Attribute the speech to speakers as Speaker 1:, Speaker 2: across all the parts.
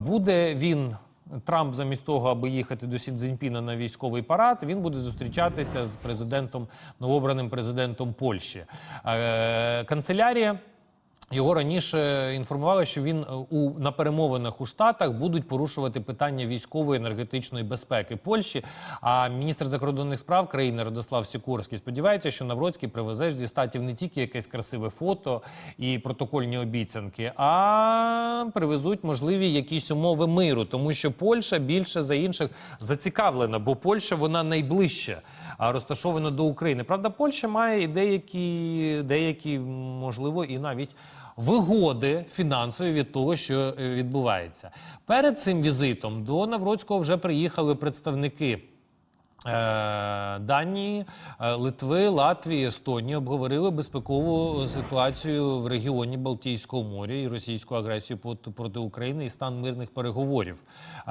Speaker 1: Буде він. Трамп замість того, аби їхати до Сі Цзіньпіна на військовий парад, він буде зустрічатися з президентом новообраним президентом Польщі. Е, канцелярія його раніше інформували, що він е, у на перемовинах у Штатах будуть порушувати питання військової енергетичної безпеки Польщі. А міністр закордонних справ країни Радослав Сікорський сподівається, що Навроцький привезе зі статів не тільки якесь красиве фото і протокольні обіцянки, а привезуть можливі якісь умови миру, тому що Польща більше за інших зацікавлена, бо Польща вона найближче розташована до України. Правда, Польща має і деякі, деякі можливо, і навіть вигоди фінансові від того, що е, відбувається. Перед цим візитом до Навроцького вже приїхали представники. Е, Данії, е, Литви, Латвії, Естонії обговорили безпекову ситуацію в регіоні Балтійського моря і російську агресію проти, України і стан мирних переговорів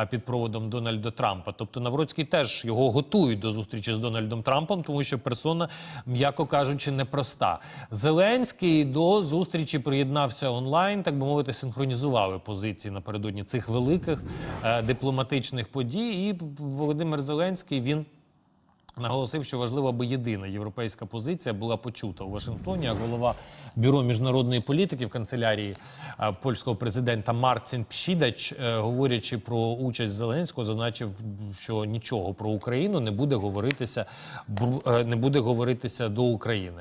Speaker 1: під проводом Дональда Трампа. Тобто Навроцький теж його готують до зустрічі з Дональдом Трампом, тому що персона, м'яко кажучи, непроста. Зеленський до зустрічі приєднався онлайн, так би мовити, синхронізували позиції напередодні цих великих е, дипломатичних подій. І Володимир Зеленський він. Наголосив, що важливо, аби єдина європейська позиція була почута у Вашингтоні. А голова бюро міжнародної політики в канцелярії польського президента Марцин Пшідач, е, говорячи про участь Зеленського, зазначив, що нічого про Україну не буде говоритися е, не буде говоритися до України.